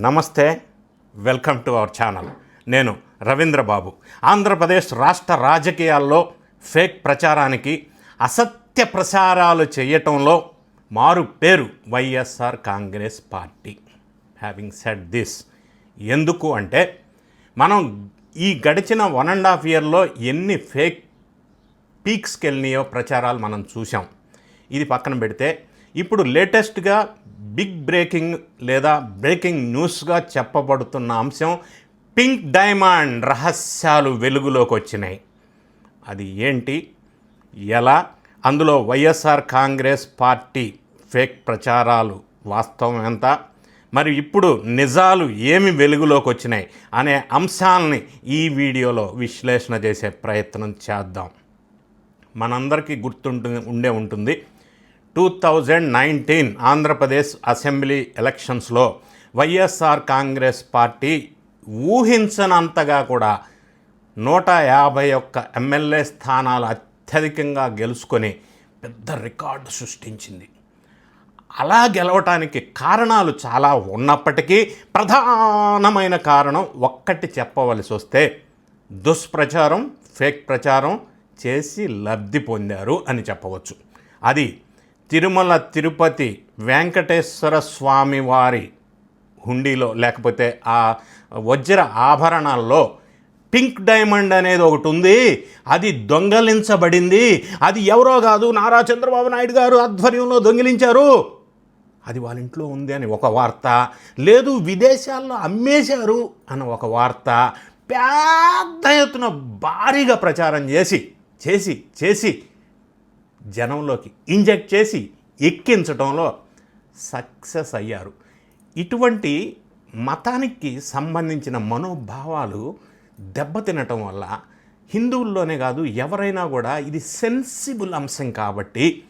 నమస్తే welcome to our channel. నేను రవీంద్రబాబు. ఆంధ్రప్రదేశ్ రాష్ట్ర రాజకీయాల్లో ఫేక్ ప్రచారానికి అసత్య ప్రచారాలు చేయటంలో మారు పేరు YSR Congress party. Having said this ఎందుకు అంటే మనం ఈ గడిచిన వన్ అండ్ హాఫ్ ఇయర్లో ఎన్ని ఫేక్ పీక్స్కి వెళ్ళినాయో ప్రచారాలు మనం చూసాం ఇది పక్కన పెడితే ఇప్పుడు లేటెస్ట్గా బిగ్ బ్రేకింగ్ లేదా బ్రేకింగ్ న్యూస్గా చెప్పబడుతున్న అంశం పింక్ డైమండ్ రహస్యాలు వెలుగులోకి వచ్చినాయి. అది ఏంటి? ఎలా? అందులో వైఎస్ఆర్ కాంగ్రెస్ పార్టీ ఫేక్ ప్రచారాలు వాస్తవం ఎంత? మరి ఇప్పుడు నిజాలు ఏమి వెలుగులోకి వచ్చినాయి అనే అంశాలని ఈ వీడియోలో విశ్లేషణ చేసే ప్రయత్నం చేద్దాం. మనందరికీ గుర్తుంటు ఉండే ఉంటుంది. Two thousand nineteen Andhra Pradesh assembly ఎలక్షన్స్లో వైఎస్ఆర్ కాంగ్రెస్ పార్టీ ఊహించనంతగా కూడా నూట యాభై ఒక్క ఎమ్మెల్యే స్థానాలు అత్యధికంగా గెలుచుకొని పెద్ద రికార్డు సృష్టించింది. అలా గెలవటానికి కారణాలు చాలా ఉన్నప్పటికీ ప్రధానమైన కారణం ఒక్కటి చెప్పవలసి వస్తే దుష్ప్రచారం ఫేక్ ప్రచారం చేసి లబ్ధి పొందారు అని చెప్పవచ్చు. అది తిరుమల తిరుపతి వెంకటేశ్వర స్వామి వారి హుండీలో లేకపోతే ఆ వజ్ర ఆభరణాల్లో పింక్ డైమండ్ అనేది ఒకటి ఉంది. అది దొంగలించబడింది. అది ఎవరో కాదు నారా చంద్రబాబు నాయుడు గారు ఆధ్వర్యంలో దొంగిలించారు. అది వాళ్ళ ఇంట్లో ఉంది అని ఒక వార్త. లేదు విదేశాల్లో అమ్మేశారు అని ఒక వార్త. పెద్ద ఎత్తున భారీగా ప్రచారం చేసి చేసి చేసి జనంలోకి ఇంజెక్ట్ చేసి ఎక్కించడంలో సక్సెస్ అయ్యారు. ఇటువంటి మతానికి సంబంధించిన మనోభావాలు దెబ్బతినటం వల్ల హిందువుల్లోనే కాదు ఎవరైనా కూడా ఇది సెన్సిబుల్ అంశం కాబట్టి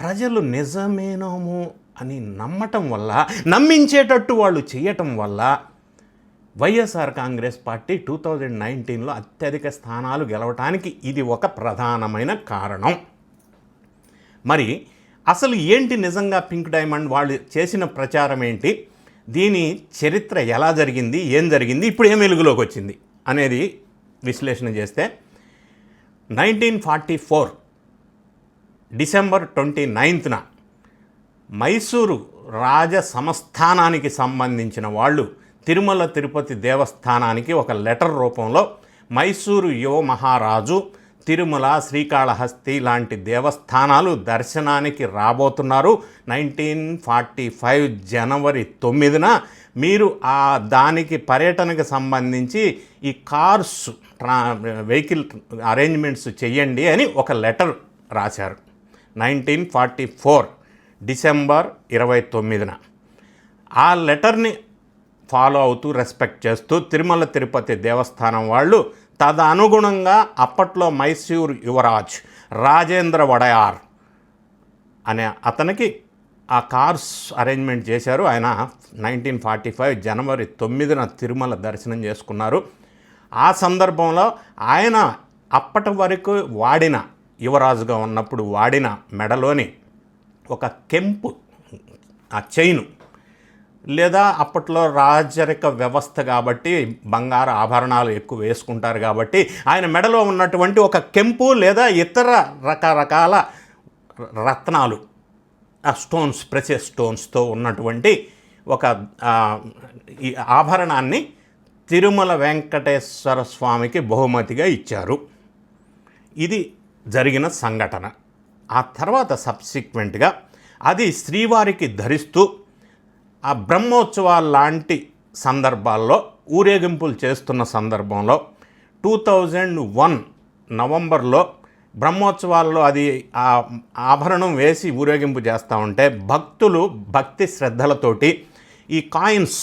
ప్రజలు నిజమేనోమో అని నమ్మటం వల్ల నమ్మించేటట్టు వాళ్ళు చేయటం వల్ల YSR Congress party two thousand నైన్టీన్లో అత్యధిక స్థానాలు గెలవటానికి ఇది ఒక ప్రధానమైన కారణం. మరి అసలు ఏంటి నిజంగా పింక్ డైమండ్ వాళ్ళు చేసిన ప్రచారం ఏంటి? దీని చరిత్ర ఎలా జరిగింది? ఏం జరిగింది? ఇప్పుడు ఏం వెలుగులోకి వచ్చింది? అనేది విశ్లేషణ చేస్తే nineteen forty four December twenty నైన్త్న Mysuru రాజ సంస్థానానికి సంబంధించిన వాళ్ళు తిరుమల తిరుపతి దేవస్థానానికి ఒక లెటర్ రూపంలో మైసూరు యువ మహారాజు తిరుమల శ్రీకాళహస్తి లాంటి దేవస్థానాలు దర్శనానికి రాబోతున్నారు. నైన్టీన్ ఫార్టీ ఫైవ్ జనవరి తొమ్మిదిన మీరు ఆ దానికి పర్యటనకు సంబంధించి ఈ కార్స్ ట్రా వెహికల్ అరేంజ్మెంట్స్ చేయండి అని ఒక లెటర్ రాశారు. నైన్టీన్ ఫార్టీ ఫోర్ డిసెంబర్ ఇరవై తొమ్మిదిన. ఆ లెటర్ని ఫాలో అవుతూ రెస్పెక్ట్ చేస్తూ తిరుమల తిరుపతి దేవస్థానం వాళ్ళు తదనుగుణంగా అప్పట్లో మైసూర్ యువరాజ్ రాజేంద్ర వడయార్ అనే అతనికి ఆ కార్స్ అరేంజ్మెంట్ చేశారు. ఆయన నైన్టీన్ ఫార్టీ ఫైవ్ జనవరి తొమ్మిదిన తిరుమల దర్శనం చేసుకున్నారు. ఆ సందర్భంలో ఆయన అప్పటి వరకు వాడిన యువరాజుగా ఉన్నప్పుడు వాడిన మెడలోని ఒక కెంపు ఆ చైను లేదా అప్పట్లో రాజరిక వ్యవస్థ కాబట్టి బంగారు ఆభరణాలు ఎక్కువ వేసుకుంటారు కాబట్టి ఆయన మెడలో ఉన్నటువంటి ఒక కెంపు లేదా ఇతర రకరకాల రత్నాలు ఆ స్టోన్స్ ప్రెసెస్ స్టోన్స్తో ఉన్నటువంటి ఒక ఈ ఆభరణాన్ని తిరుమల వెంకటేశ్వర స్వామికి బహుమతిగా ఇచ్చారు. ఇది జరిగిన సంఘటన. ఆ తర్వాత సబ్సిక్వెంట్గా అది శ్రీవారికి ధరిస్తూ ఆ బ్రహ్మోత్సవాలు లాంటి సందర్భాల్లో ఊరేగింపులు చేస్తున్న సందర్భంలో టూ థౌజండ్ వన్ నవంబర్లో బ్రహ్మోత్సవాల్లో అది ఆ ఆభరణం వేసి ఊరేగింపు చేస్తూ ఉంటే భక్తులు భక్తి శ్రద్ధలతోటి ఈ కాయిన్స్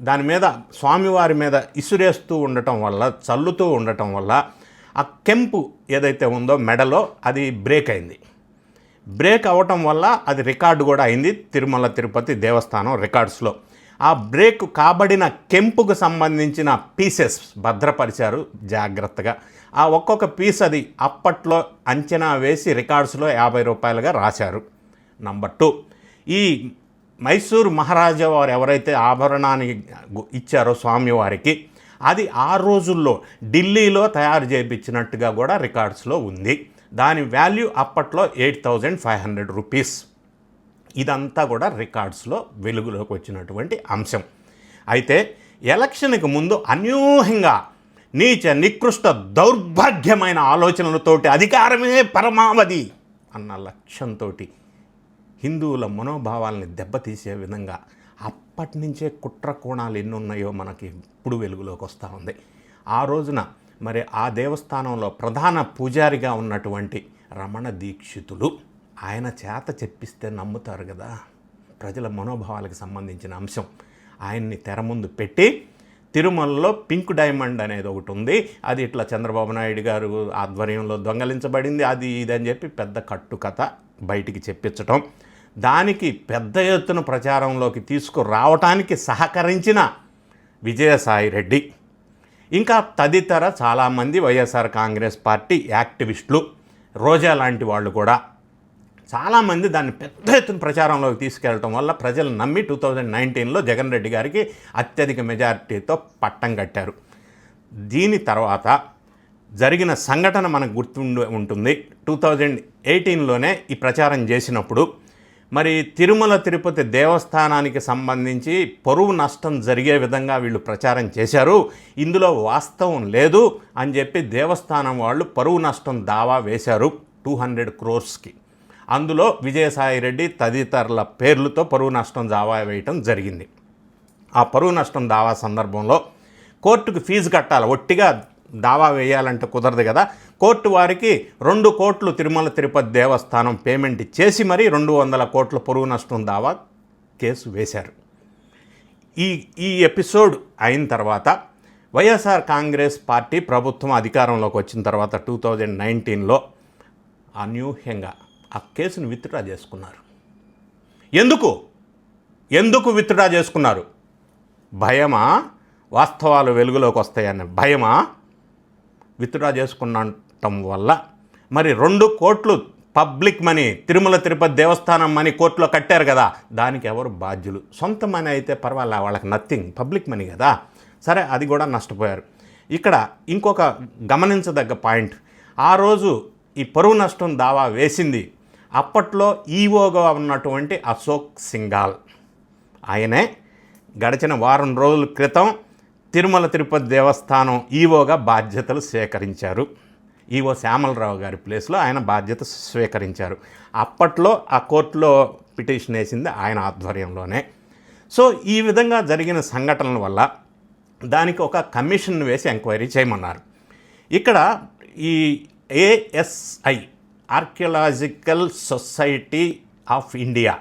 దాని మీద స్వామివారి మీద ఇసురేస్తూ ఉండటం వల్ల చల్లుతూ ఉండటం వల్ల ఆ కెంపు ఏదైతే ఉందో మెడలో అది బ్రేక్ అయింది. బ్రేక్ అవ్వటం వల్ల అది రికార్డు కూడా అయింది తిరుమల తిరుపతి దేవస్థానం రికార్డ్స్లో. ఆ బ్రేక్ కాబడిన కెంపుకు సంబంధించిన పీసెస్ భద్రపరిచారు జాగ్రత్తగా. ఆ ఒక్కొక్క పీస్ అది అప్పట్లో అంచనా వేసి రికార్డ్స్లో యాభై రూపాయలుగా రాశారు. నంబర్ టూ ఈ మైసూరు మహారాజా వారు ఎవరైతే ఆభరణాన్ని ఇచ్చారో స్వామివారికి అది ఆ రోజుల్లో ఢిల్లీలో తయారు చేయించినట్టుగా కూడా రికార్డ్స్లో ఉంది. దాని వాల్యూ అప్పట్లో eight thousand five hundred rupees. ఇదంతా కూడా రికార్డ్స్లో వెలుగులోకి వచ్చినటువంటి అంశం. అయితే ఎలక్షన్కి ముందు అనూహ్యంగా నీచ నికృష్ట దౌర్భాగ్యమైన ఆలోచనలతోటి అధికారమే పరమావధి అన్న లక్ష్యంతో హిందువుల మనోభావాల్ని దెబ్బతీసే విధంగా అప్పటి నుంచే కుట్ర కోణాలు ఎన్ని ఉన్నాయో మనకి ఇప్పుడు వెలుగులోకి వస్తూ ఉంది. ఆ రోజున మరి ఆ దేవస్థానంలో ప్రధాన పూజారిగా ఉన్నటువంటి రమణ దీక్షితులు ఆయన చేత చెప్పిస్తే నమ్ముతారు కదా. ప్రజల మనోభావాలకు సంబంధించిన అంశం. ఆయన్ని తెర ముందు పెట్టి తిరుమలలో పింక్ డైమండ్ అనేది ఒకటి ఉంది. అది ఇట్లా చంద్రబాబు నాయుడు గారు ఆధ్వర్యంలో దొంగలించబడింది. అది ఇది అని చెప్పి పెద్ద కట్టుకథ బయటికి చెప్పించటం. దానికి పెద్ద ఎత్తున ప్రచారంలోకి తీసుకురావటానికి సహకరించిన విజయసాయి రెడ్డి ఇంకా తదితర చాలామంది వైఎస్ఆర్ కాంగ్రెస్ పార్టీ యాక్టివిస్టులు రోజా లాంటి వాళ్ళు కూడా చాలామంది దాన్ని పెద్ద ఎత్తున ప్రచారంలోకి తీసుకెళ్ళటం వల్ల ప్రజలు నమ్మి టూ థౌజండ్ నైన్టీన్లో జగన్ రెడ్డి గారికి అత్యధిక మెజారిటీతో పట్టం కట్టారు. దీని తర్వాత జరిగిన సంఘటన మనకు గుర్తుండి ఉంటుంది. టూ థౌజండ్ ఎయిటీన్లోనే ఈ ప్రచారం చేసినప్పుడు మరి తిరుమల తిరుపతి దేవస్థానానికి సంబంధించి పరువు నష్టం జరిగే విధంగా వీళ్ళు ప్రచారం చేశారు. ఇందులో వాస్తవం లేదు అని చెప్పి దేవస్థానం వాళ్ళు పరువు నష్టం దావా వేశారు టూ హండ్రెడ్ క్రోర్స్కి. అందులో విజయసాయి రెడ్డి తదితరుల పేర్లతో పరువు నష్టం దావా వేయటం జరిగింది. ఆ పరువు నష్టం దావా సందర్భంలో కోర్టుకు ఫీజు కట్టాలి ఒట్టిగా దావా వేయాలంటే కుదరదు కదా. కోర్టు వారికి రెండు కోట్లు తిరుమల తిరుపతి దేవస్థానం పేమెంట్ చేసి మరీ రెండు వందల కోట్ల పొరుగు నష్టం దావా కేసు వేశారు. ఈ ఈ ఎపిసోడ్ అయిన తర్వాత వైఎస్ఆర్ కాంగ్రెస్ పార్టీ ప్రభుత్వం అధికారంలోకి వచ్చిన తర్వాత టూ థౌజండ్ నైన్టీన్లో అనూహ్యంగా ఆ కేసును విత్డ్రా చేసుకున్నారు. ఎందుకు? ఎందుకు విత్డ్రా చేసుకున్నారు? భయమా? వాస్తవాలు వెలుగులోకి వస్తాయన్న భయమా? విత్డ్రా చేసుకున్నటం వల్ల మరి రెండు కోట్లు పబ్లిక్ మనీ తిరుమల తిరుపతి దేవస్థానం మనీ కోర్టులో కట్టారు కదా దానికి ఎవరు బాధ్యులు? సొంత మనీ అయితే పర్వాలే వాళ్ళకి నథింగ్ పబ్లిక్ మనీ కదా. సరే అది కూడా నష్టపోయారు. ఇక్కడ ఇంకొక గమనించదగ్గ పాయింట్ ఆ రోజు ఈ పరువు నష్టం దావా వేసింది. అప్పట్లో ఈవోగా ఉన్నటువంటి అశోక్ సింఘాల్. ఆయనే గడిచిన వారం రోజుల క్రితం తిరుమల తిరుపతి దేవస్థానం ఈవోగా బాధ్యతలు స్వీకరించారు. ఈవో శ్యామలరావు గారి ప్లేస్లో ఆయన బాధ్యత స్వీకరించారు. అప్పట్లో ఆ కోర్టులో పిటిషన్ వేసింది ఆయన ఆధ్వర్యంలోనే. సో ఈ విధంగా జరిగిన సంఘటనల వల్ల దానికి ఒక కమిషన్ వేసి ఎంక్వైరీ చేయమన్నారు. ఇక్కడ ఈ ASI archaeological society of India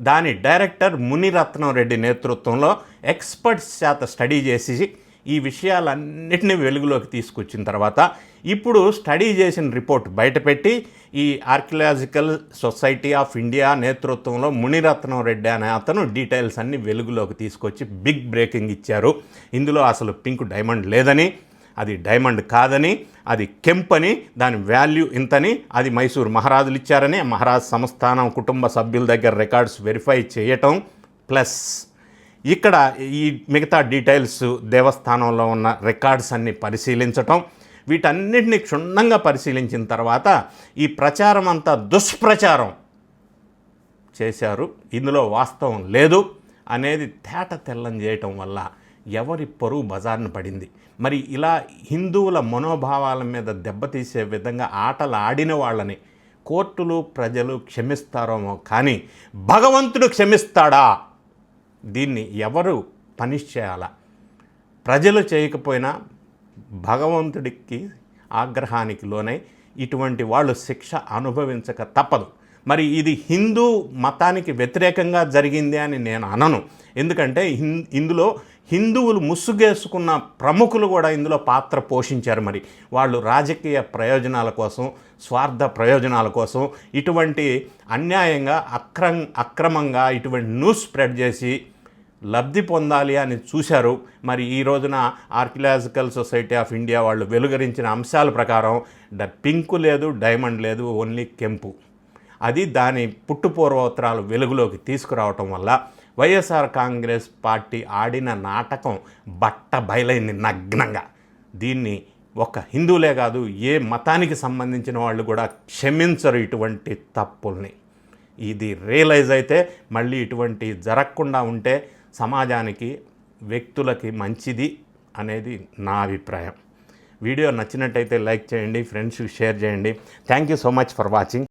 దాని డైరెక్టర్ మునిరత్నం రెడ్డి నేతృత్వంలో ఎక్స్పర్ట్స్ చేత స్టడీ చేసి ఈ విషయాలన్నిటిని వెలుగులోకి తీసుకొచ్చిన తర్వాత ఇప్పుడు స్టడీ చేసిన రిపోర్ట్ బయటపెట్టి ఈ ఆర్కియలాజికల్ సొసైటీ ఆఫ్ ఇండియా నేతృత్వంలో మునిరత్నం రెడ్డి అనే అతను డీటెయిల్స్ అన్ని వెలుగులోకి తీసుకొచ్చి బిగ్ బ్రేకింగ్ ఇచ్చారు. ఇందులో అసలు పింక్ డైమండ్ లేదని అది డైమండ్ కాదని అది కెంపని దాని వాల్యూ ఇంతని అది మైసూర్ మహారాజులు ఇచ్చారని మహారాజ్ సంస్థానం కుటుంబ సభ్యుల దగ్గర రికార్డ్స్ వెరిఫై చేయటం ప్లస్ ఇక్కడ ఈ మిగతా డీటెయిల్స్ దేవస్థానంలో ఉన్న రికార్డ్స్ అన్ని పరిశీలించటం వీటన్నిటిని క్షుణ్ణంగా పరిశీలించిన తర్వాత ఈ ప్రచారం అంతా దుష్ప్రచారం చేశారు. ఇందులో వాస్తవం లేదు అనేది తేట తెల్లం చేయటం వల్ల ఎవరి పరువు బజార్న పడింది. మరి ఇలా హిందువుల మనోభావాల మీద దెబ్బతీసే విధంగా ఆటలు ఆడిన వాళ్ళని కోర్టులు ప్రజలు క్షమిస్తారేమో కానీ భగవంతుడు క్షమిస్తాడా? దీన్ని ఎవరు పనిష్ చేయాలా? ప్రజలు చేయకపోయినా భగవంతుడికి ఆగ్రహానికి లోనై ఇటువంటి వాళ్ళు శిక్ష అనుభవించక తప్పదు. మరి ఇది హిందూ మతానికి వ్యతిరేకంగా జరిగింది అని నేను అనను. ఎందుకంటే హిం ఇందులో హిందువులు ముసుగేసుకున్న ప్రముఖులు కూడా ఇందులో పాత్ర పోషించారు మరి. వాళ్ళు రాజకీయ ప్రయోజనాల కోసం స్వార్థ ప్రయోజనాల కోసం ఇటువంటి అన్యాయంగా అక్రం అక్రమంగా ఇటువంటి న్యూస్ స్ప్రెడ్ చేసి లబ్ధి పొందాలి అని చూశారు. మరి ఈ రోజున ఆర్కియలాజికల్ సొసైటీ ఆఫ్ ఇండియా వాళ్ళు వెలుగరించిన అంశాల ప్రకారం ద పింకు లేదు డైమండ్ లేదు ఓన్లీ కెంపు. అది దాని పుట్టుపూర్వోత్తరాలు వెలుగులోకి తీసుకురావటం వల్ల వైఎస్ఆర్ కాంగ్రెస్ పార్టీ ఆడిన నాటకం బట్ట బయలైంది నగ్నంగా. దీన్ని ఒక హిందువులే కాదు ఏ మతానికి సంబంధించిన వాళ్ళు కూడా క్షమించరు ఇటువంటి తప్పుల్ని. ఇది రియలైజ్ అయితే మళ్ళీ ఇటువంటి జరగకుండా ఉంటే సమాజానికి వ్యక్తులకి మంచిది అనేది నా అభిప్రాయం. వీడియో నచ్చినట్టయితే లైక్ చేయండి ఫ్రెండ్స్కి షేర్ చేయండి. Thank you so much for watching.